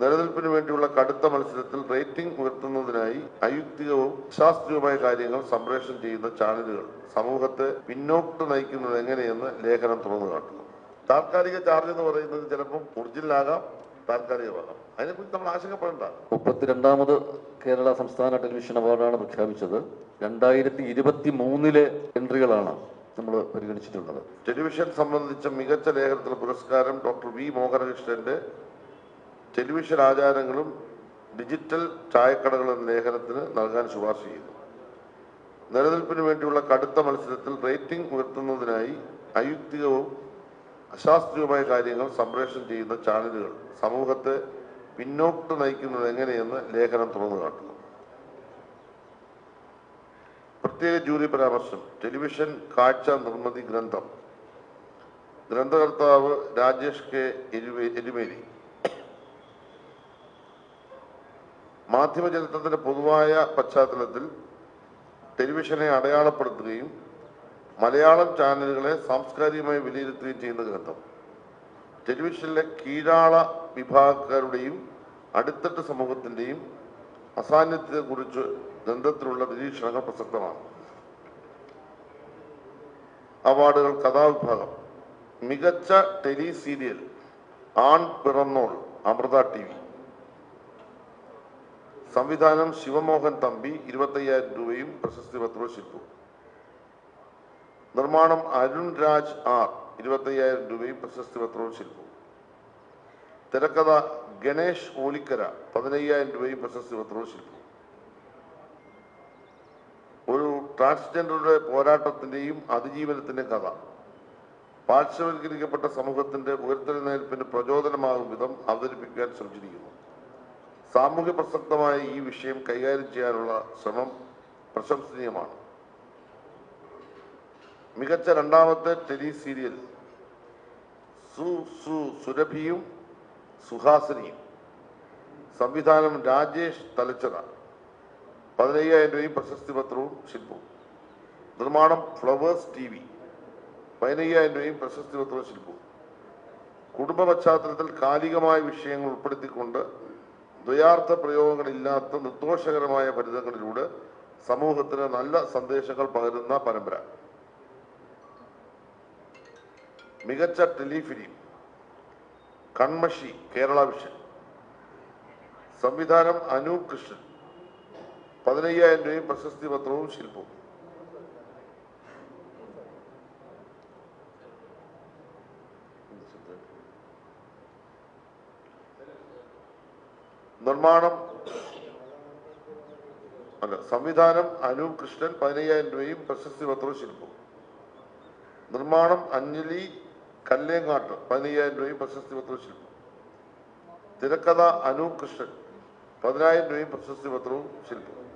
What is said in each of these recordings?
നിലനിൽപ്പിന് വേണ്ടിയുള്ള കടുത്ത മത്സരത്തിൽ റേറ്റിംഗ് ഉയർത്തുന്നതിനായി അയുക്തികവും ശാസ്ത്രീയവുമായ കാര്യങ്ങൾ സംപ്രേഷണം ചെയ്യുന്ന ചാനലുകൾ സമൂഹത്തെ പിന്നോട്ട് നയിക്കുന്നത് എങ്ങനെയെന്ന് ലേഖനം തുറന്നു കാട്ടുന്നു. താൽക്കാലിക ചാർജ് എന്ന് പറയുന്നത് ചിലപ്പം ഒറിജിനലാകാം താൽക്കാലികമാകാം. അതിനെക്കുറിച്ച് നമ്മൾ ആശങ്കപ്പെടേണ്ട. മുപ്പത്തിരണ്ടാമത് കേരള സംസ്ഥാന ടെലിവിഷൻ അവാർഡാണ് പ്രഖ്യാപിച്ചത്. രണ്ടായിരത്തി ഇരുപത്തി മൂന്നിലെ എൻട്രികളാണ് നമ്മൾ പരിഗണിച്ചിട്ടുള്ളത്. ടെലിവിഷൻ സംബന്ധിച്ച മികച്ച ലേഖനത്തിലെ പുരസ്കാരം ഡോക്ടർ വി മോഹനകൃഷ്ണന്റെ ടെലിവിഷൻ ആചാരങ്ങളും ഡിജിറ്റൽ ചായക്കടകളും ലേഖനത്തിന് നൽകാൻ ശുപാർശ ചെയ്തു. നിലനിൽപ്പിന് വേണ്ടിയുള്ള കടുത്ത മത്സരത്തിൽ റേറ്റിംഗ് ഉയർത്തുന്നതിനായി അയുക്തികവും അശാസ്ത്രീയവുമായ കാര്യങ്ങൾ സംപ്രേഷണം ചെയ്യുന്ന ചാനലുകൾ സമൂഹത്തെ പിന്നോട്ട് നയിക്കുന്നത് എങ്ങനെയെന്ന് ലേഖനം തുറന്നു കാട്ടുന്നു. പ്രത്യേക ജൂറി പരാമർശം. ടെലിവിഷൻ കാഴ്ച നിർമ്മിതി ഗ്രന്ഥം. ഗ്രന്ഥകർത്താവ് രാജേഷ് കെ എരുവേ- എരുമേലി മാധ്യമ ചരിത്രത്തിന്റെ പൊതുവായ പശ്ചാത്തലത്തിൽ ടെലിവിഷനെ അടയാളപ്പെടുത്തുകയും മലയാളം ചാനലുകളെ സാംസ്കാരികമായി വിലയിരുത്തുകയും ചെയ്യുന്ന ഗ്രന്ഥം ടെലിവിഷനിലെ കീഴാള വിഭാഗക്കാരുടെയും അടിത്തട്ട് സമൂഹത്തിന്റെയും അസാന്നിധ്യത്തെക്കുറിച്ച് ഗ്രന്ഥത്തിലുള്ള നിരീക്ഷണങ്ങൾ പ്രസക്തമാണ്. അവാർഡുകൾ കഥാവിഭാഗം. മികച്ച ടെലി സീരിയൽ ആൺ പിറന്നോൾ അമൃത ടി വി. സംവിധാനം ശിവമോഹൻ തമ്പി ഇരുപത്തയ്യായിരം രൂപയും പ്രശസ്തി പത്രവും ശില്പവും നിർമ്മാണം അരുൺ രാജ് ആർ ഇരുപത്തയ്യായിരം രൂപയും പ്രശസ്തി പത്രവും ശില്പവും തിരക്കഥ ഗണേഷ് ഓലിക്കര പതിനയ്യായിരം രൂപയും പ്രശസ്തി പത്രവും ശില്പവും ഒരു ട്രാൻസ്ജെൻഡറുടെ പോരാട്ടത്തിന്റെയും അതിജീവനത്തിന്റെ കഥ. പാർശ്വവൽക്കരിക്കപ്പെട്ട സമൂഹത്തിന്റെ ഉയർത്തെഴുന്നേൽപ്പിന് പ്രചോദനമാകും വിധം അവതരിപ്പിക്കാൻ ശ്രമിച്ചിരിക്കുന്നു. സാമൂഹ്യ പ്രസക്തമായ ഈ വിഷയം കൈകാര്യം ചെയ്യാനുള്ള ശ്രമം പ്രശംസനീയമാണ്. മികച്ച രണ്ടാമത്തെ ടെലി സീരിയൽ സു സു സുരഭിയും സുഹാസിനിയും. സംവിധാനം രാജേഷ് തലച്ചറ പതിനയ്യായിരം രൂപയും പ്രശസ്തി പത്രവും ശില്പവും. നിർമ്മാണം ഫ്ലവേഴ്സ് ടി വി പതിനയ്യായിരം രൂപയും പ്രശസ്തി പത്രവും ശില്പവും. കുടുംബ പശ്ചാത്തലത്തിൽ കാലികമായ വിഷയങ്ങൾ ഉൾപ്പെടുത്തിക്കൊണ്ട് ദ്വയാർത്ഥ പ്രയോഗങ്ങളില്ലാത്ത നിർദോഷകരമായ ഫലിതങ്ങളിലൂടെ സമൂഹത്തിന് നല്ല സന്ദേശങ്ങൾ പകരുന്ന പരമ്പര. മികച്ച ടെലിഫിലിം കൺമഷി കേരള വിഷൻ. സംവിധാനം അനൂപ് കൃഷ്ണൻ. പതിനയ്യായിരം രൂപയും പ്രശസ്തി പത്രവും ശില്പവും. നിർമ്മാണം അല്ല സംവിധാനം അനൂപ് കൃഷ്ണൻ പതിനയ്യായിരം രൂപയും പ്രശസ്തി പത്രവും ശില്പവും. നിർമ്മാണം അഞ്ജലി കല്ലേങ്ങാട്ട് പതിനയ്യായിരം രൂപയും പ്രശസ്തി പത്രവും ശില്പവും. തിരക്കഥ അനൂപ് കൃഷ്ണൻ പതിനായിരം രൂപയും പ്രശസ്തി പത്രവും ശില്പവും.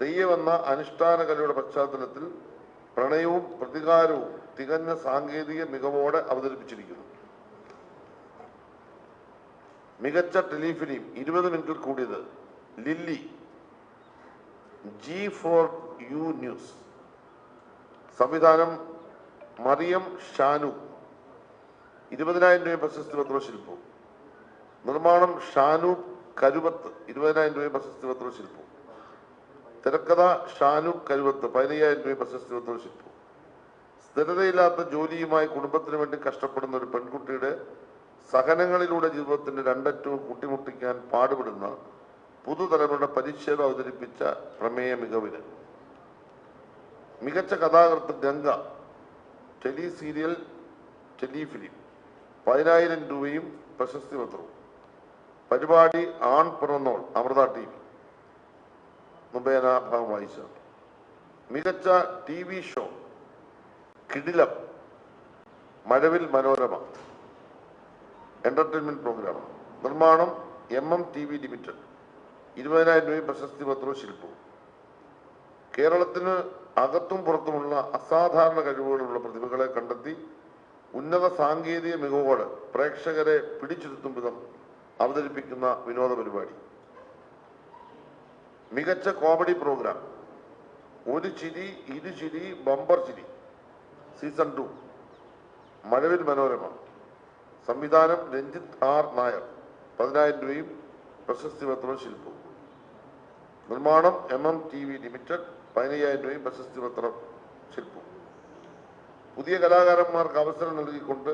തെയ്യമെന്ന അനുഷ്ഠാന കലയുടെ പശ്ചാത്തലത്തിൽ പ്രണയവും പ്രതികാരവും തികഞ്ഞ സാങ്കേതിക മികവോടെ അവതരിപ്പിച്ചിരിക്കുന്നു. മികച്ച ടെലിഫിലിം ഇരുപത് മിനിറ്റിൽ കൂടിയത് Lily. G for U news. സംവിധാനം മറിയം ഷാനു. ഇരുപതിനായിരം രൂപ പ്രശസ്തി പത്ര ശില്പവും നിർമ്മാണം ഷാനു കരുവത്ത് ഇരുപതിനായിരം രൂപ പ്രശസ്തി പത്ര ശില്പവും തിരക്കഥ ഷാനു കരുവത്ത് പതിനയ്യായിരം രൂപ പ്രശസ്തി പത്ര ശില്പവും സ്ഥിരതയില്ലാത്ത ജോലിയുമായി കുടുംബത്തിന് വേണ്ടി കഷ്ടപ്പെടുന്ന ഒരു പെൺകുട്ടിയുടെ സഹനങ്ങളിലൂടെ ജീവിതത്തിന്റെ രണ്ടറ്റവും കൂട്ടിമുട്ടിക്കാൻ പാടുപെടുന്ന പുതുതലമുറയുടെ പരിച്ഛേദം അവതരിപ്പിച്ച പ്രമേയ മികവിന്. മികച്ച കഥാകൃത്ത് ഗംഗ ടെലി സീരിയൽ ടെലിഫിലിം പതിനായിരം രൂപയും പ്രശസ്തി പത്രവും. പരിപാടി ആൺ പിറന്നോൾ അമൃത ടി വി. മുബേന ഭാഗം വായിച്ച മികച്ച ടി വി ഷോ കിടിലം മഴവിൽ മനോരമ. എന്റർടൈൻമെന്റ് പ്രോഗ്രാം നിർമ്മാണം എം എം ടി വി ലിമിറ്റഡ് ഇരുപതിനായിരം രൂപ പ്രശസ്തി പത്രവും ശില്പവും. കേരളത്തിന് അകത്തും പുറത്തുമുള്ള അസാധാരണ കഴിവുകളുള്ള പ്രതിഭകളെ കണ്ടെത്തി ഉന്നത സാങ്കേതിക മികവോടെ പ്രേക്ഷകരെ പിടിച്ചിരുത്തും വിധം അവതരിപ്പിക്കുന്ന വിനോദ പരിപാടി. മികച്ച കോമഡി പ്രോഗ്രാം. ഒരു ചിരി ഇരു ചിരി ബമ്പർ ചിരി. Season two. മഴവിൽ മനോരമ. സംവിധാനം രഞ്ജിത് ആർ നായർ. പതിനായിരം രൂപയും പ്രശസ്തി പത്രവും ശില്പവും. നിർമ്മാണം എം എം ടി വി ലിമിറ്റഡ് പതിനയ്യായിരം രൂപയും പ്രശസ്തി പത്രം ശില്പവും. പുതിയ കലാകാരന്മാർക്ക് അവസരം നൽകിക്കൊണ്ട്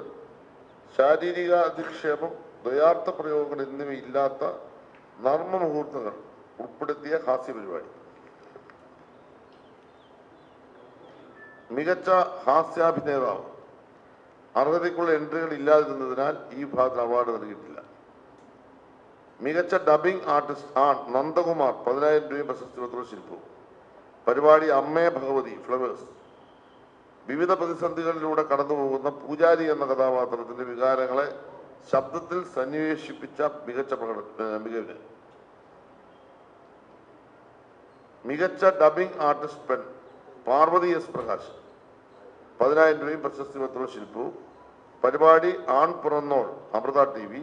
ശാരീരിക അധിക്ഷേപം ദ്വയാർത്ഥ പ്രയോഗങ്ങൾ എന്നിവയില്ലാത്ത നർമ്മ മുഹൂർത്തങ്ങൾ ഉൾപ്പെടുത്തിയ ഹാസ്യ പരിപാടി. മികച്ച ഹാസ്യാഭിനേതാവ് അർഹതയ്ക്കുള്ള എൻട്രികൾ ഇല്ലാതിരുന്നതിനാൽ ഈ ഭാഗത്ത് അവാർഡ് നൽകിയിട്ടില്ല. മികച്ച ഡബിംഗ് ആർട്ടിസ്റ്റ് ആ നന്ദകുമാർ പതിനായിരം രൂപ പ്രശസ്തി പത്ര ശില്പവും പരിപാടി അമ്മേ ഭഗവതി ഫ്ലവേഴ്സ് വിവിധ പ്രതിസന്ധികളിലൂടെ കടന്നുപോകുന്ന പൂജാരി എന്ന കഥാപാത്രത്തിന്റെ വികാരങ്ങളെ ശബ്ദത്തിൽ സന്നിവേശിപ്പിച്ച മികച്ച പ്രകട മികവിന്. മികച്ച ഡബിംഗ് ആർട്ടിസ്റ്റ് പെൺ പാർവതി എസ് പ്രകാശ്. പതിനായിരം രൂപയും പ്രശസ്തി പത്രവും ശില്പവും. പരിപാടി ആൺ പിറന്നോൾ അമൃത ടി വി.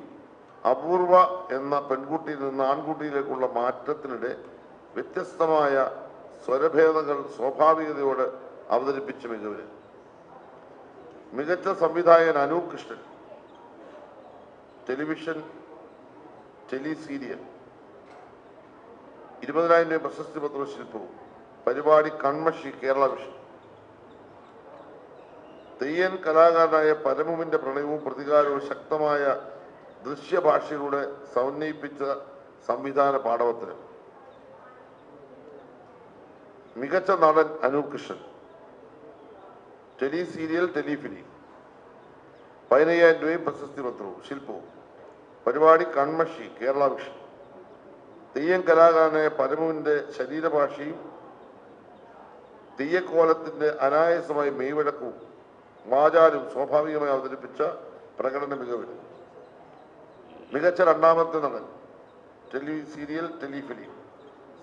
അപൂർവ എന്ന പെൺകുട്ടിയിൽ നിന്ന് ആൺകുട്ടിയിലേക്കുള്ള മാറ്റത്തിനിടെ വ്യത്യസ്തമായ സ്വരഭേദങ്ങൾ സ്വാഭാവികതയോടെ അവതരിപ്പിച്ച മികവിന്. മികച്ച സംവിധായകൻ Anoop Krishnan. Television tele serial ഇരുപതിനായിരം രൂപ പ്രശസ്തി പത്രവും ശില്പവും. പരിപാടി കൺമഷി കേരള വിഷൻ. തെയ്യൻ കലാകാരനായ പരമുവിന്റെ പ്രണയവും പ്രതികാരവും ശക്തമായ ദൃശ്യഭാഷയിലൂടെ സമന്വയിപ്പിച്ച സംവിധാന പാടവത്തിന്. മികച്ച നടൻ Anoop Krishnan. Tele serial telefilm പതിനയ്യായിരം രൂപയും പ്രശസ്തി പത്രവും ശില്പവും. പരിപാടി കൺമഷി കേരള വിഷൻ. തെയ്യം കലാകാരനായ പരമുവിന്റെ ശരീരഭാഷയും തെയ്യക്കോലത്തിന്റെ അനായാസമായ മെയ്വഴക്കവും വാചാലും സ്വാഭാവികമായി അവതരിപ്പിച്ച പ്രകടന മികവിന് മികച്ച രണ്ടാമത്തെ നടൻ tele serial telefilm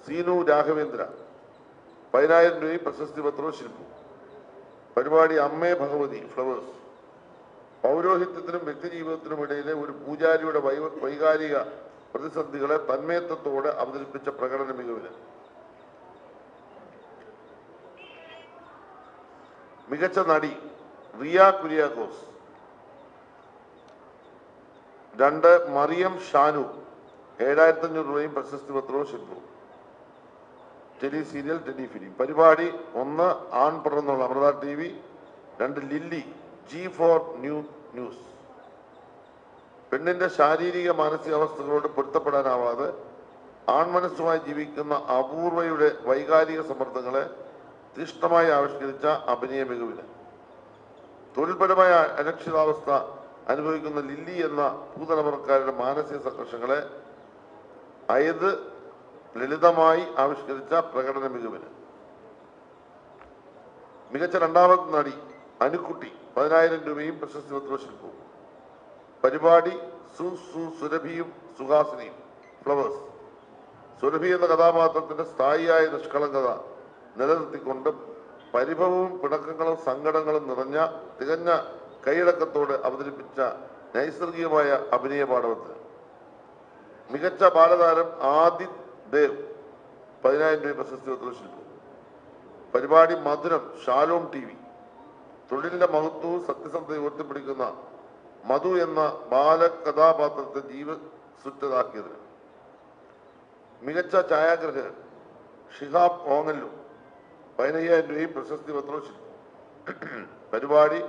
Seenu Raghavendra പതിനായിരം രൂപ പ്രശസ്തി പത്രവും ശില്പവും. പരിപാടി അമ്മേ ഭഗവതി ഫ്ലവേഴ്സ്. പൗരോഹിത്യത്തിനും വ്യക്തിജീവിതത്തിനും ഇടയിലെ ഒരു പൂജാരിയുടെ വൈകാരിക പ്രതിസന്ധികളെ തന്മയത്വത്തോടെ അവതരിപ്പിച്ച പ്രകടന മികവിന് മികച്ച നടി റിയ കുര്യാക്കോസ് രണ്ട് മറിയം ഷാനു. ഏഴായിരത്തി അഞ്ഞൂറ് രൂപയും പ്രശസ്തി പത്രവും ശില്പവും ടെലി സീരിയൽ ടെലി ഫിലിം. പരിപാടി ഒന്ന് ആൺ പടർന്നുള്ള അമൃത ടി വി. രണ്ട് Lily. G for new news. പെണ്ണിന്റെ ശാരീരിക മാനസിക മാനസികാവസ്ഥകളോട് പൊരുത്തപ്പെടാനാവാതെ ആൺമനസ്സുമായി ജീവിക്കുന്ന അപൂർവയുടെ വൈകാരിക സമ്മർദ്ദങ്ങളെ തീഷ്ണമായി ആവിഷ്കരിച്ച അഭിനയ മികവിന്. തൊഴിൽപരമായ അരക്ഷിതാവസ്ഥ അനുഭവിക്കുന്ന ലില്ലി എന്ന പുതുതലമുറക്കാരുടെ മാനസിക സംഘർഷങ്ങളെ അയത് ലളിതമായി ആവിഷ്കരിച്ച പ്രകടന മികവിന്. മികച്ച രണ്ടാമത്തെ നടി അനുക്കുട്ടി പതിനായിരം രൂപയും പ്രശസ്തി പത്ര ശില്പവും പരിപാടി സു സു സുരഭിയും സുഹാസിനിയും ഫ്ലവേഴ്സ്. സുരഭി എന്ന കഥാപാത്രത്തിന്റെ സ്ഥായിയായ നിഷ്കളങ്കത നിലനിർത്തിക്കൊണ്ട് പരിഭവവും പിണക്കങ്ങളും സങ്കടങ്ങളും നിറഞ്ഞ തികഞ്ഞ കൈയടക്കത്തോടെ അവതരിപ്പിച്ച നൈസർഗികമായ അഭിനയ പാടവത്തിന് മികച്ച ബാലതാരം ആദി ദേവ് പതിനായിരം രൂപ പ്രശസ്തി ശില്പം. പരിപാടി മധുരം ഷാലോം ടി വി. തൊഴിലിന്റെ മഹത്വവും സത്യസന്ധത ഉയർത്തിപ്പിടിക്കുന്ന മധു എന്ന ബാലകഥാപാത്രത്തെ ജീവസുറ്റതാക്കിയതിന് മികച്ച ഛായാഗ്രഹകൻ ഷിഹാബ് ഓങ്ങല്ലൂർ. പതിനയ്യായിരം രൂപയും പ്രശസ്തി പത്രവും പരിപാടി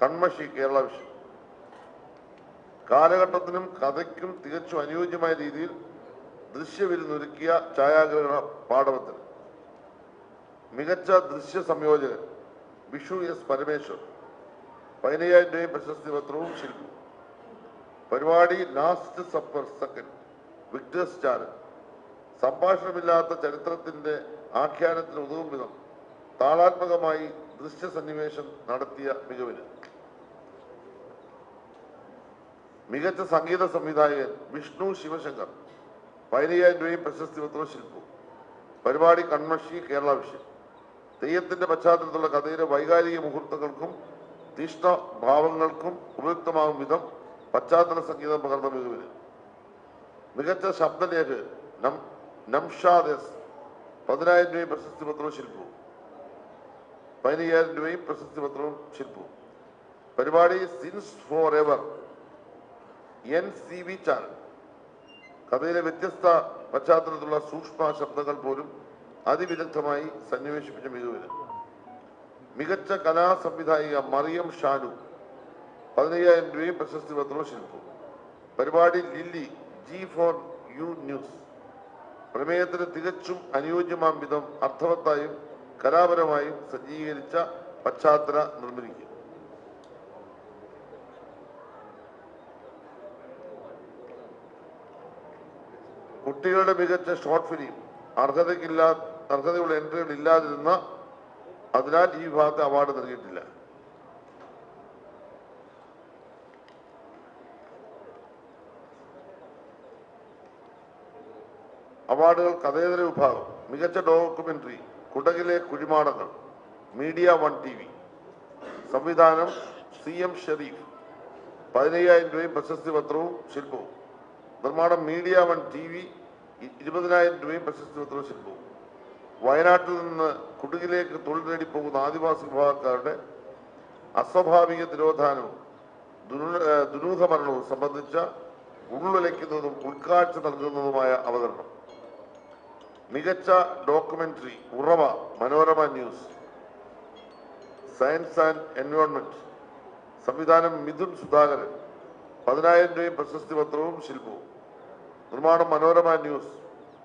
കൺമഷി കേരള വിഷൻ കാലഘട്ടത്തിനും കഥയ്ക്കും തികച്ചും അനുയോജ്യമായ രീതിയിൽ ദൃശ്യവിരുന്നൊരുക്കിയ ഛായാഗ്രഹണ പാഠവത്തിന് മികച്ച ദൃശ്യ സംയോജകൻ വിഷു എസ് പരമേശ്വർ. പതിനയ്യായിരം രൂപയും പ്രശസ്തി പത്രവും ശില്പി. പരിപാടി last supper second Victers channel. സംഭാഷണമില്ലാത്ത ചരിത്രത്തിന്റെ ആഖ്യാനത്തിന് ഉതകും വിധം താളാത്മകമായി ദൃശ്യ സന്നിവേശം നടത്തിയ മികവിന്. മികച്ച സംഗീത സംവിധായകൻ വിഷ്ണു ശിവശങ്കർ പതിനയ്യായിരം രൂപയും പ്രശസ്തി പത്രവും ശില്പവും പരിപാടി കൺമഷി കേരള വിഷയം തെയ്യത്തിന്റെ പശ്ചാത്തലത്തിലുള്ള കഥയിലെ വൈകാരിക മുഹൂർത്തങ്ങൾക്കും തീഷ്ണ ഭാവങ്ങൾക്കും ഉപയുക്തമാകും വിധം പശ്ചാത്തല സംഗീതം പകർന്ന മികവിന്. മികച്ച നം നംഷാദ് എസ് പതിനായിരം രൂപയും പ്രശസ്തി പത്രവും ശില്പവും പതിനയ്യായിരം രൂപയും പ്രശസ്തി പത്രവും ശില്പവും പരിപാടി sins for ever N C V channel കഥയിലെ വ്യത്യസ്ത പശ്ചാത്തലത്തിലുള്ള സൂക്ഷ്മ ശബ്ദങ്ങൾ പോലും അതിവിദഗ്ധമായി സന്നിവേശിപ്പിച്ച മികവിന് മികച്ച കലാ സംവിധായിക മറിയം ഷാനു പതിനയ്യായിരം രൂപയും പ്രശസ്തി പത്രവും ശില്പവും പരിപാടി Lily G for U news പ്രമേയത്തിന് തികച്ചും അനുയോജ്യമാം വിധം അർത്ഥവത്തായും കലാപരമായും സജ്ജീകരിച്ച പശ്ചാത്തല നിർമ്മിതിക്ക് കുട്ടികളുടെ മികച്ച ഷോർട്ട് ഫിലിം അർഹതയ്ക്കില്ലാ അർഹതയുള്ള എൻട്രികൾ ഇല്ലാതിരുന്ന അതിനാൽ ഈ വിഭാഗത്തെ അവാർഡ് നൽകിയിട്ടില്ല. അവാർഡുകൾ കഥേതര വിഭാഗം മികച്ച ഡോക്യുമെന്ററി കുടകിലെ കുഴിമാടങ്ങൾ മീഡിയ വൺ ടി വി സംവിധാനം സി എം ഷെരീഫ്. പതിനയ്യായിരം രൂപയും പ്രശസ്തി പത്രവും ശില്പവും. നിർമ്മാണം മീഡിയ വൺ ടി വി ഇരുപതിനായിരം രൂപയും പ്രശസ്തി പത്രവും ശില്പവും. വയനാട്ടിൽ നിന്ന് കുടുകിലേക്ക് തൊഴിൽ നേടി പോകുന്ന ആദിവാസി വിഭാഗക്കാരുടെ അസ്വാഭാവിക തിരോധാനവും ദുരൂഹമരണവും ദുരൂഹ മരണവും സംബന്ധിച്ച ഉള്ളുലയ്ക്കുന്നതും ഉൾക്കാഴ്ച നൽകുന്നതുമായ അവതരണം. മികച്ച ഡോക്യുമെന്ററി ഉറവ Manorama news. Science and environment. സംവിധാനം മിഥുൻ സുധാകരൻ. പതിനായിരം രൂപയും പ്രശസ്തി പത്രവും ശില്പവും നിർമ്മാണം മനോരമ ന്യൂസ്.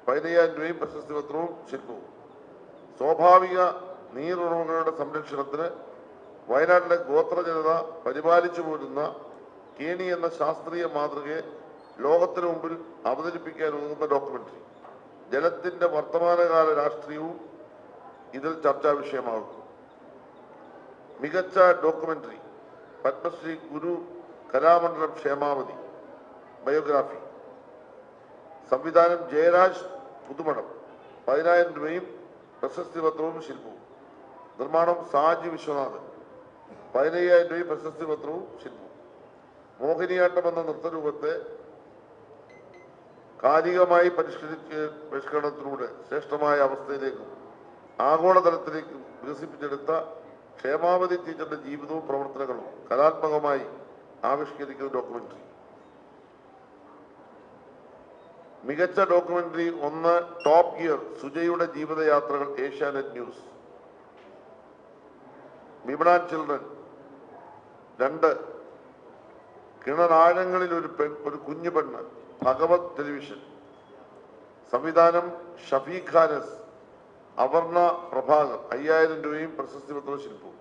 പതിനയ്യായിരം രൂപയും പ്രശസ്തി പത്രവും ശില്പവും സ്വാഭാവിക നീരുറവുകളുടെ സംരക്ഷണത്തിന് വയനാട്ടിലെ ഗോത്ര ജനത പരിപാലിച്ചു പോരുന്ന കേണി എന്ന ശാസ്ത്രീയ മാതൃകയെ ലോകത്തിനു മുമ്പിൽ അവതരിപ്പിക്കാൻ ഉതകുന്ന ഡോക്യുമെന്ററി. ജലത്തിന്റെ വർത്തമാനകാല രാഷ്ട്രീയവും ഇതിൽ ചർച്ചാ വിഷയമാകും. മികച്ച ഡോക്യുമെന്ററി പത്മശ്രീ ഗുരു കലാമണ്ഡലം ക്ഷേമാവതി ബയോഗ്രാഫി. സംവിധാനം ജയരാജ് പുതുമണം പതിനായിരം രൂപയും പ്രശസ്തി പത്രവും ശില്പവും. നിർമ്മാണം സാജി വിശ്വനാഥൻ പതിനയ്യായിരം രൂപയും പ്രശസ്തി പത്രവും ശില്പവും. മോഹിനിയാട്ടം എന്ന നൃത്തരൂപത്തെ കാലികമായി പരിഷ്കരിച്ച് പരിഷ്കരണത്തിലൂടെ ശ്രേഷ്ഠമായ അവസ്ഥയിലേക്കും ആഗോളതലത്തിലേക്കും വികസിപ്പിച്ചെടുത്ത ക്ഷേമാവതി ടീച്ചറുടെ ജീവിതവും പ്രവർത്തനങ്ങളും കലാത്മകമായി ആവിഷ്കരിക്കുന്ന ഡോക്യുമെന്ററി. മികച്ച ഡോക്യുമെന്ററി ഒന്ന് ടോപ്പ് ഗിയർ സുജയുടെ ജീവിതയാത്രകൾ Asianet news. Women and children. രണ്ട് കിണറാഴങ്ങളിൽ ഒരു പെൺ ഒരു കുഞ്ഞു പെണ്ണ്. ഭഗവത് ടെലിവിഷൻ. സംവിധാനം ഷഫീഖ് ഖാനസ് അവർണ പ്രഭാകർ അയ്യായിരം രൂപയും പ്രശസ്തി പത്ര ശില്പവും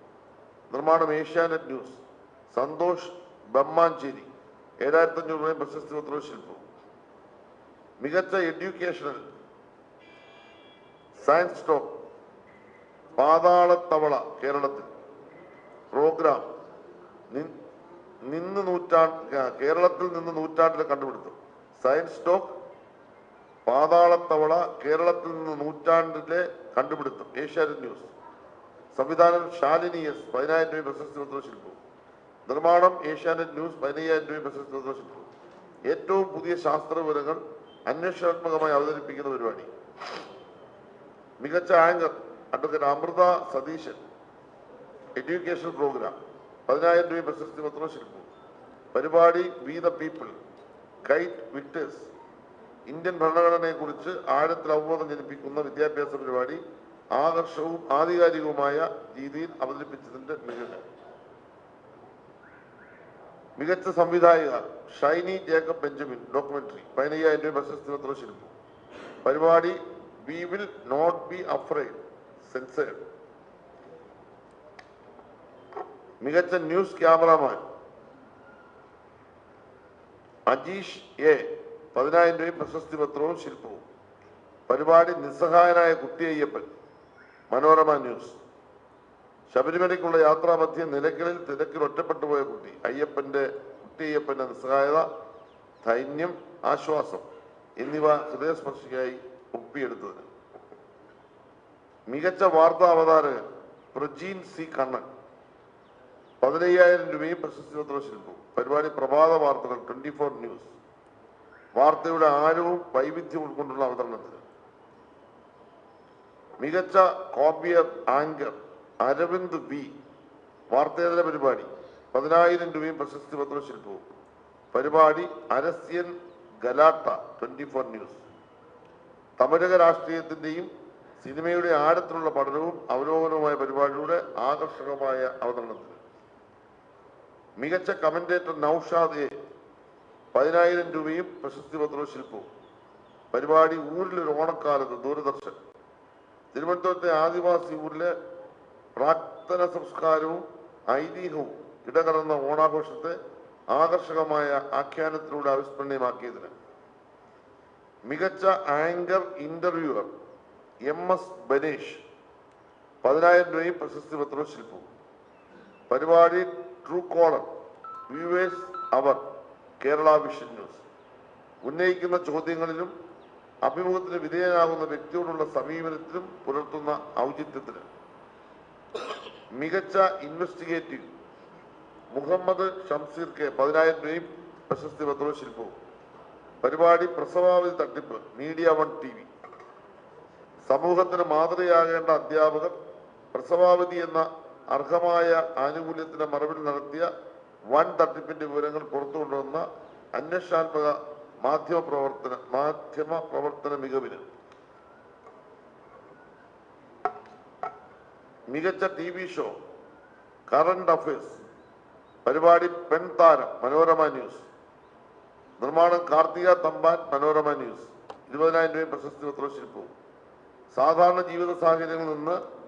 നിർമ്മാണം ഏഷ്യാനെറ്റ് ന്യൂസ്. സന്തോഷ് ബമ്മാഞ്ചേരി ഏഴായിരത്തി അഞ്ഞൂറ് രൂപയും പ്രശസ്തി പത്ര ശില്പവും മികച്ച എഡ്യൂക്കേഷണൽ സയൻസ് സ്റ്റോക്ക് പാതാളത്തവള കേരളത്തിൽ. പ്രോഗ്രാം നിന്ന് നൂറ്റാണ്ട് കേരളത്തിൽ നിന്ന് നൂറ്റാണ്ടിലെ കണ്ടുപിടുത്തം. സയൻസ് സ്റ്റോക്ക് പാതാളത്തവള കേരളത്തിൽ നിന്ന് നൂറ്റാണ്ടിലെ കണ്ടുപിടുത്തം. Asianet news. സംവിധാനം ശാലിനി എസ്. പതിനായിരം രൂപ പ്രശസ്തി പത്ര ശില്പവും നിർമ്മാണം ഏഷ്യാനെറ്റ് ന്യൂസ്. പതിനയ്യായിരം രൂപ പ്രശസ്തി പത്ര ശില്പവും ഏറ്റവും പുതിയ ശാസ്ത്ര വിവരങ്ങൾ അന്വേഷണാത്മകമായി അവതരിപ്പിക്കുന്ന പരിപാടി. മികച്ച anchor advocate Amrita Satheesan. Education program. പതിനായിരം രൂപ പ്രശസ്തി പത്രവും ശില്പവും പരിപാടി we the people KITE Victers Indian ഭരണഘടനയെ കുറിച്ച് ആഴത്തിൽ അവബോധം ജനിപ്പിക്കുന്ന വിദ്യാഭ്യാസ പരിപാടി ആകർഷവും ആധികാരികവുമായ രീതിയിൽ അവതരിപ്പിച്ചതിന്റെ മികവ്. മികച്ച സംവിധായിക ഷൈനി ജേക്കബ് ബെഞ്ചമിൻ ഡോക്യുമെന്ററി പതിനയ്യായിരം രൂപ പ്രശസ്തി പത്ര ശില്പം. പരിപാടി we will not be afraid sunshade. മികച്ച ന്യൂസ് ക്യാമറാമാൻ അജീഷ് എ പതിനായിരം രൂപയും പ്രശസ്തി പത്രവും ശില്പവും. പരിപാടി നിസ്സഹായനായ കുട്ടി അയ്യപ്പൻ. മനോരമ ന്യൂസ്. ശബരിമലയ്ക്കുള്ള യാത്രാമധ്യം നിലയ്ക്കലിൽ തിരക്കിൽ ഒറ്റപ്പെട്ടു പോയ കുട്ടി. അയ്യപ്പന്റെ കുട്ടി അയ്യപ്പന്റെ നിസ്സഹായത ധൈന്യം ആശ്വാസം എന്നിവ ഹൃദയസ്പർശിയായി ഒപ്പിയെടുത്തതിന്. മികച്ച വാർത്താ അവതാരകൻ പ്രജീൻ സി കണ്ണൻ. പതിനയ്യായിരം രൂപയും പ്രശസ്തി പത്ര ശില്പവും പരിപാടി പ്രഭാത വാർത്തകൾ ട്വന്റി ഫോർ ന്യൂസ് വാർത്തയുടെ ആഴവും വൈവിധ്യം ഉൾക്കൊണ്ടുള്ള അവതരണത്തിന്. മികച്ച കോപ്പിയർ ആങ്കർ അരവിന്ദ് ബി വാർത്തേതര പരിപാടി. പതിനായിരം രൂപയും പ്രശസ്തി പത്ര ശില്പവും പരിപാടി Arasiyal Galatta twenty four news Tamilaga രാഷ്ട്രീയത്തിന്റെയും സിനിമയുടെ ആഴത്തിലുള്ള പഠനവും അവലോകനവുമായ പരിപാടിയുടെ ആകർഷകമായ അവതരണത്തിന്. മികച്ച കമന്റേറ്റർ നൌഷാദ് എ പതിനായിരം രൂപയും പ്രശസ്തി പത്രവും ശില്പവും. പരിപാടി ഊരിലൊരു ഓണക്കാലത്ത് ദൂരദർശൻ. തിരുവനന്തപുരത്തെ ആദിവാസി ഊരിലെ പ്രാക്തന സംസ്കാരവും ഐതിഹ്യവും ഇടകലർന്ന ഓണാഘോഷത്തെ ആകർഷകമായ ആഖ്യാനത്തിലൂടെ അവിസ്മരണീയമാക്കിയതിന്. മികച്ച anchor interviewer M S Banesh പതിനായിരം രൂപയും പ്രശസ്തി പത്രവും ശില്പവും. പരിപാടി true caller viewers hour Kerala vision news ഉന്നയിക്കുന്ന ചോദ്യങ്ങളിലും അഭിമുഖത്തിന് വിധേയനാകുന്ന വ്യക്തിയോടുള്ള സമീപനത്തിലും പുലർത്തുന്ന ഔചിത്യത്തിന് മികച്ച ഇൻവെസ്റ്റിഗേറ്റീവ് മുഹമ്മദ് ഷംസീർ പതിനായിരം രൂപയും പ്രശസ്തി പത്രവും ശില്പവും പരിപാടി പ്രസവാവധി തട്ടിപ്പ് മീഡിയ വൺ ടി വി സമൂഹത്തിന് മാതൃകയാകേണ്ട അധ്യാപകർ പ്രസവാവധി എന്ന അർഹമായ ആനുകൂല്യത്തിന്റെ മറവിൽ നടത്തിയ വൻ തട്ടിപ്പിന്റെ വിവരങ്ങൾ പുറത്തുകൊണ്ടുവന്ന അന്വേഷണാത്മക മാധ്യമ പ്രവർത്തന മാധ്യമ പ്രവർത്തന മികവിന്. മികച്ച T V show current affairs പരിപാടി പെൺതാരം മനോരമ ന്യൂസ്. നിർമ്മാണം കാർത്തിക തമ്പാൻ മനോരമ ന്യൂസ്. ഇരുപതിനായിരം രൂപയും പ്രശസ്തി പത്രവും സാധാരണ ജീവിത സാഹചര്യങ്ങളിൽ നിന്ന്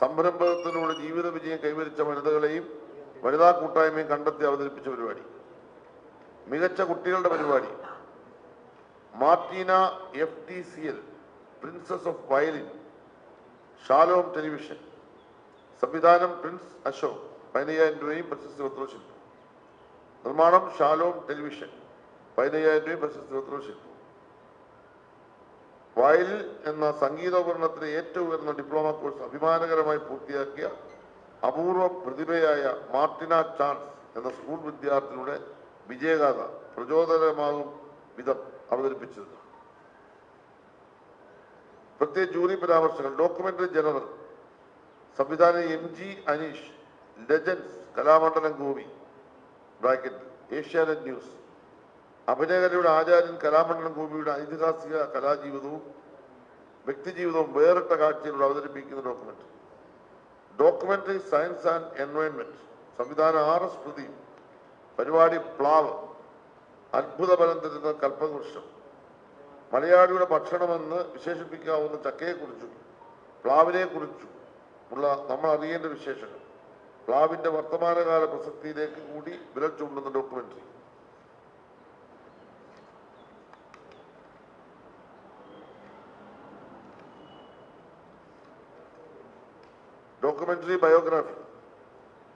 സംരംഭകത്തിലൂടെ ജീവിത വിജയം കൈവരിച്ച വനിതകളെയും വനിതാ കൂട്ടായ്മയും കണ്ടെത്തി അവതരിപ്പിച്ച പരിപാടി. മികച്ച കുട്ടികളുടെ പരിപാടി. Martina F T C L princess of violin Shalom television. സംവിധാനം പ്രിൻസ് അശോക് പതിനയ്യായിരം രൂപയും പ്രശസ്തി പത്രവും നിർമ്മാണം ഷാലോം ടെലിവിഷൻ പതിനയ്യായിരം രൂപയും പ്രശസ്തി പത്രവും വയലിൻ എന്ന സംഗീതോപകരണത്തിലെ ഏറ്റവും ഉയർന്ന ഡിപ്ലോമ കോഴ്സ് അഭിമാനകരമായി പൂർത്തിയാക്കിയ അപൂർവ പ്രതിഭയായ മാർട്ടിന ചാൾസ് എന്ന സ്കൂൾ വിദ്യാർത്ഥിയുടെ വിജയഗാഥ പ്രചോദനമാകും വിധം അവതരിപ്പിച്ചത് പ്രത്യേക ജൂറി പരാമർശങ്ങൾ ഡോക്യുമെന്ററി ജനറൽ സംവിധാനം M G Aneesh legends Kalamandalam Gopi bracket Asianet news. അഭിനയകലയുടെ ആചാര്യൻ കലാമണ്ഡലം ഗോപിയുടെ ഐതിഹാസിക കലാജീവിതവും വ്യക്തിജീവിതവും വേറിട്ട കാഴ്ചയിലൂടെ അവതരിപ്പിക്കുന്ന document documentary science and environment സംവിധാനം ആർ എസ് പ്രദീപ് പരിപാടി പ്ലാവ്. അത്ഭുത ബലം തരുന്ന കൽപ്പവൃക്ഷം. മലയാളിയുടെ ഭക്ഷണമെന്ന് വിശേഷിപ്പിക്കാവുന്ന ചക്കയെക്കുറിച്ചും പ്ലാവിനെക്കുറിച്ചും ഉള്ള നമ്മൾ അറിയേണ്ട വിശേഷങ്ങൾ. പ്ലാവിന്റെ വർത്തമാനകാല പ്രസക്തിയിലേക്ക് കൂടി വിരൽ ചൂണ്ടുന്ന ഡോക്യുമെന്ററി ഡോക്യുമെന്ററി ബയോഗ്രാഫി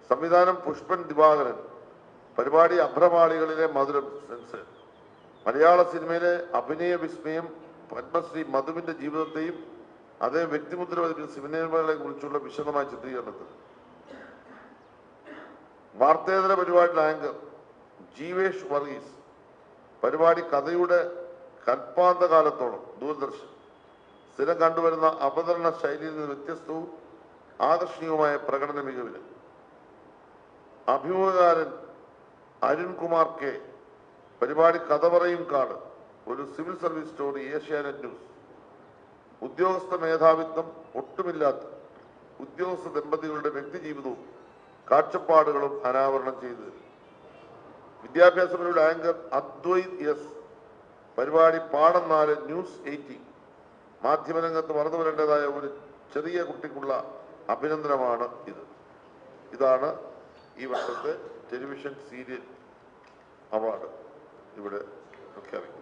സംവിധാനം പുഷ്പൻ ദിവാകരൻ. പരിപാടി അഭ്രമാളികളിലെ മധുരം സെൻസ്. മലയാള സിനിമയിലെ അഭിനയ വിസ്മയം പത്മശ്രീ മധുവിന്റെ ജീവിതത്തെയും അതേ വ്യക്തിമുദ്ര പതിപ്പിച്ച സിനിമകളെ കുറിച്ചുള്ള വിശദമായ ചിത്രീകരണത്തിൽ. വാർത്തേതര പരിപാടിയുടെ ആങ്കർ ജീവേഷ് വർഗീസ്. പരിപാടി കഥയുടെ കൽപ്പാന്തകാലത്തോളം ദൂരദർശൻ. സ്ഥിരം കണ്ടുവരുന്ന അവതരണ ശൈലിയിൽ നിന്ന് വ്യത്യസ്തവും ആകർഷണീയവുമായ പ്രകടന മികവിന്. അഭിമുഖകാരൻ അരുൺകുമാർ കെ പരിപാടി കഥ പറയും കാട് ഒരു civil service story Asianet news. ഉദ്യോഗസ്ഥ മേധാവിത്വം ഒട്ടുമില്ലാത്ത ഉദ്യോഗസ്ഥ ദമ്പതികളുടെ വ്യക്തിജീവിതവും കാഴ്ചപ്പാടുകളും അനാവരണം ചെയ്തു. വിദ്യാഭ്യാസപരയുടെ ആങ്കർ അദ്വൈത് എസ്. പരിപാടി പാഠം നാല് ന്യൂസ് എയ്റ്റീൻ. മാധ്യമരംഗത്ത് വളർന്നു വരേണ്ടതായ ഒരു ചെറിയ കുട്ടിക്കുള്ള അഭിനന്ദനമാണ് ഇത്. ഇതാണ് ഈ വർഷത്തെ ടെലിവിഷൻ സീരിയൽ അവാർഡ് ഇവിടെ പ്രഖ്യാപിക്കുന്നത്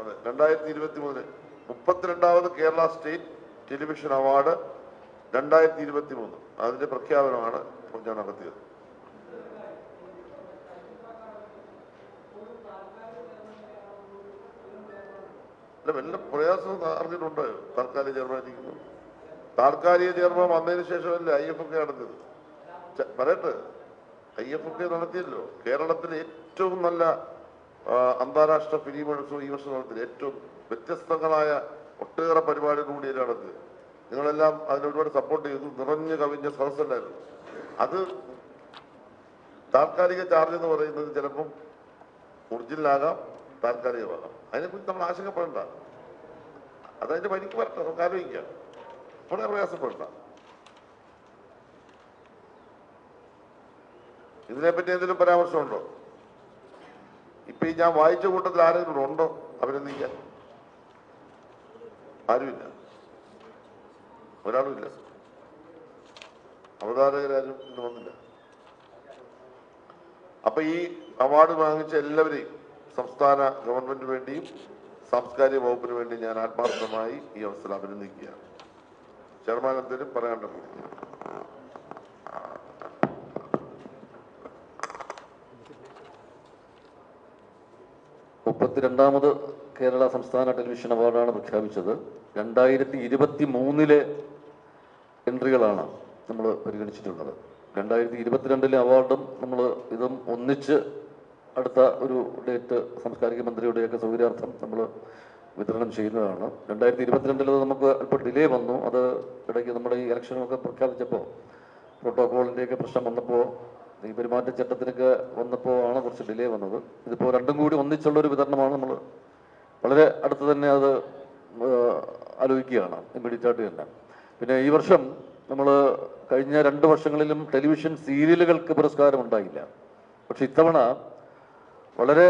അതെ രണ്ടായിരത്തി ഇരുപത്തി മൂന്നിൽ മുപ്പത്തിരണ്ടാമത് കേരള സ്റ്റേറ്റ് ടെലിവിഷൻ അവാർഡ് രണ്ടായിരത്തി ഇരുപത്തി മൂന്ന് അതിന്റെ പ്രഖ്യാപനമാണ് ഞാൻ നടത്തിയത്. അല്ല വല്ല പ്രയാസം അറിഞ്ഞിട്ടുണ്ട് താൽക്കാലിക ചെയർമാൻ ഇരിക്കുന്നു താൽക്കാലിക ചെയർമാൻ വന്നതിന് ശേഷമല്ലേ ഐ എഫ് ഒക്കെ നടത്തിയത് പറയട്ടെ. ഐ എഫ് ഒക്കെ നടത്തിയല്ലോ. കേരളത്തിലെ ഏറ്റവും നല്ല അന്താരാഷ്ട്ര ഫിലിം മത്സരം ഈ വർഷം നടത്തിയത്. ഏറ്റവും വ്യത്യസ്തങ്ങളായ ഒട്ടേറെ പരിപാടികൾ കൂടി നടത്തിയത്. നിങ്ങളെല്ലാം അതിന് ഒരുപാട് സപ്പോർട്ട് ചെയ്തു. നിറഞ്ഞു കവിഞ്ഞ സദസ്സല്ലായിരുന്നു അത് താൽക്കാലിക ചാർജ് എന്ന് പറയുന്നത് ചിലപ്പം ഒറിജിനലാകാം താൽക്കാലികമാകാം അതിനെക്കുറിച്ച് നമ്മൾ ആശങ്കപ്പെടേണ്ട. അതതിന്റെ വരിക്ക് വരട്ടെ നമുക്ക് ആലോചിക്കാം. വളരെ പ്രയാസപ്പെടണ്ട. ഇതിനെപ്പറ്റി എന്തെങ്കിലും പരാമർശമുണ്ടോ? ഇപ്പൊ ഈ ഞാൻ വായിച്ച കൂട്ടത്തിൽ ആരെങ്കിലും ഉണ്ടോ? അഭിനന്ദിക്കാൻ ആരുമില്ല. ഒരാളുമില്ല. അവതാരകരാരും ഇന്ന് വന്നില്ല. അപ്പൊ ഈ അവാർഡ് വാങ്ങിച്ച എല്ലാവരെയും സംസ്ഥാന ഗവൺമെന്റിന് വേണ്ടിയും സാംസ്കാരിക വകുപ്പിന് വേണ്ടി ഞാൻ ആത്മാർത്ഥമായി ഈ അവസരം അഭിനന്ദിക്കുകയാണ്. ചെയർമാൻ എന്തെങ്കിലും പറയാനുണ്ടോ? മുപ്പത്തിരണ്ടാമത് കേരള സംസ്ഥാന ടെലിവിഷൻ അവാർഡാണ് പ്രഖ്യാപിച്ചത്. രണ്ടായിരത്തി ഇരുപത്തി മൂന്നിലെ എൻട്രികളാണ് നമ്മൾ പരിഗണിച്ചിട്ടുള്ളത്. രണ്ടായിരത്തി ഇരുപത്തിരണ്ടിലെ അവാർഡും നമ്മൾ ഇതും ഒന്നിച്ച് അടുത്ത ഒരു ഡേറ്റ് സാംസ്കാരിക മന്ത്രിയുടെയൊക്കെ സൗകര്യാർത്ഥം നമ്മൾ വിതരണം ചെയ്യുന്നതാണ്. രണ്ടായിരത്തി ഇരുപത്തിരണ്ടിൽ നമുക്ക് അല്പം ഡിലേ വന്നു. അത് ഇടയ്ക്ക് നമ്മുടെ ഈ ഇലക്ഷനൊക്കെ പ്രഖ്യാപിച്ചപ്പോൾ പ്രോട്ടോകോളിന്റെയൊക്കെ പ്രശ്നം വന്നപ്പോൾ ഈ പെരുമാറ്റച്ചട്ടത്തിനൊക്കെ വന്നപ്പോൾ ആണ് കുറച്ച് ഡിലേ വന്നത്. ഇതിപ്പോൾ രണ്ടും കൂടി ഒന്നിച്ചുള്ള ഒരു വിതരണമാണ് നമ്മൾ വളരെ അടുത്ത് തന്നെ അത് ആലോചിക്കുകയാണ്. ഇമ്മീഡിയറ്റ് ആയിട്ട് തന്നെ. പിന്നെ ഈ വർഷം നമ്മൾ കഴിഞ്ഞ രണ്ട് വർഷങ്ങളിലും ടെലിവിഷൻ സീരിയലുകൾക്ക് പുരസ്കാരം ഉണ്ടായില്ല. പക്ഷെ ഇത്തവണ വളരെ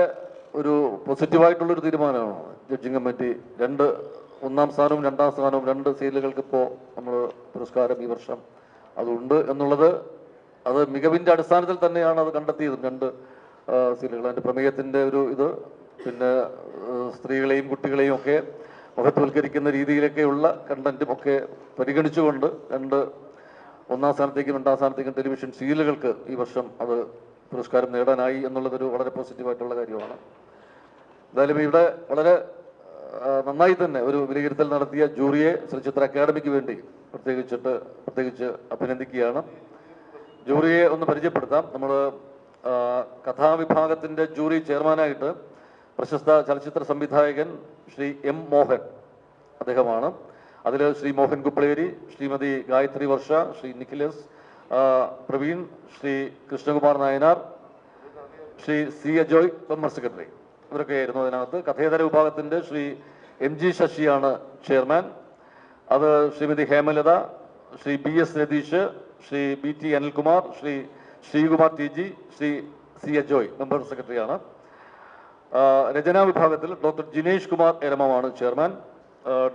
ഒരു പോസിറ്റീവായിട്ടുള്ളൊരു തീരുമാനമാണ്. ജഡ്ജിങ് കമ്മിറ്റി രണ്ട് ഒന്നാം സ്ഥാനവും രണ്ടാം സ്ഥാനവും രണ്ട് സീരിയലുകൾക്ക് ഇപ്പോൾ നമ്മൾ പുരസ്കാരം ഈ വർഷം അതുണ്ട് എന്നുള്ളത് അത് മികവിന്റെ അടിസ്ഥാനത്തിൽ തന്നെയാണ് അത് കണ്ടെത്തിയതും രണ്ട് സീലുകൾ. അതിന്റെ പ്രമേയത്തിന്റെ ഒരു ഇത് പിന്നെ സ്ത്രീകളെയും കുട്ടികളെയും ഒക്കെ മഹത്വവൽക്കരിക്കുന്ന രീതിയിലൊക്കെയുള്ള കണ്ടന്റും ഒക്കെ പരിഗണിച്ചുകൊണ്ട് രണ്ട് ഒന്നാം സ്ഥാനത്തേക്കും രണ്ടാം സ്ഥാനത്തേക്കും ടെലിവിഷൻ സീരിയലുകൾക്ക് ഈ വർഷം അത് പുരസ്കാരം നേടാനായി എന്നുള്ളതൊരു വളരെ പോസിറ്റീവായിട്ടുള്ള കാര്യമാണ്. എന്തായാലും ഇവിടെ വളരെ നന്നായി തന്നെ ഒരു വിലയിരുത്തൽ നടത്തിയ ജൂറിയെ ശ്രീചിത്ര അക്കാദമിക്ക് വേണ്ടി പ്രത്യേകിച്ചിട്ട് പ്രത്യേകിച്ച് അഭിനന്ദിക്കുകയാണ്. ജൂറിയെ ഒന്ന് പരിചയപ്പെടുത്താം. നമ്മൾ കഥാവിഭാഗത്തിന്റെ ജൂറി ചെയർമാനായിട്ട് പ്രശസ്ത ചലച്ചിത്ര സംവിധായകൻ ശ്രീ എം മോഹൻ അദ്ദേഹമാണ്. അതിൽ Shri Mohan Kuppaleri Shrimati Gayathri Varsha Shri Nikhilas Praveen Shri Krishnakumar Nayanar Shri C Ajoy member secretary. ഇവരൊക്കെ ആയിരുന്നു അതിനകത്ത്. കഥേതര വിഭാഗത്തിന്റെ ശ്രീ എം ജി ശശിയാണ് ചെയർമാൻ. അത് Shrimati Hemalatha Shri B S Ratheesh Shri B T Anilkumar Shri Sreekumar T G Shri C Ajoy member സെക്രട്ടറിയാണ്. രചനാ വിഭാഗത്തിൽ doctor Jinesh Kumar എരമമാണ് chairman.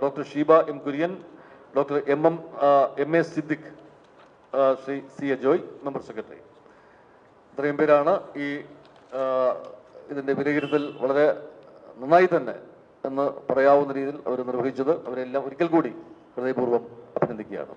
Doctor Sheeba M Kurian doctor M M M A Siddique Shri C Ajoy member secretary ഇത്രയും പേരാണ് ഈ ഇതിന്റെ വിലയിരുത്തൽ വളരെ നന്നായി തന്നെ എന്ന് പറയാവുന്ന രീതിയിൽ അവർ നിർവഹിച്ചത്. അവരെല്ലാം ഒരിക്കൽ കൂടി ഹൃദയപൂർവം അഭിനന്ദിക്കുകയാണ്.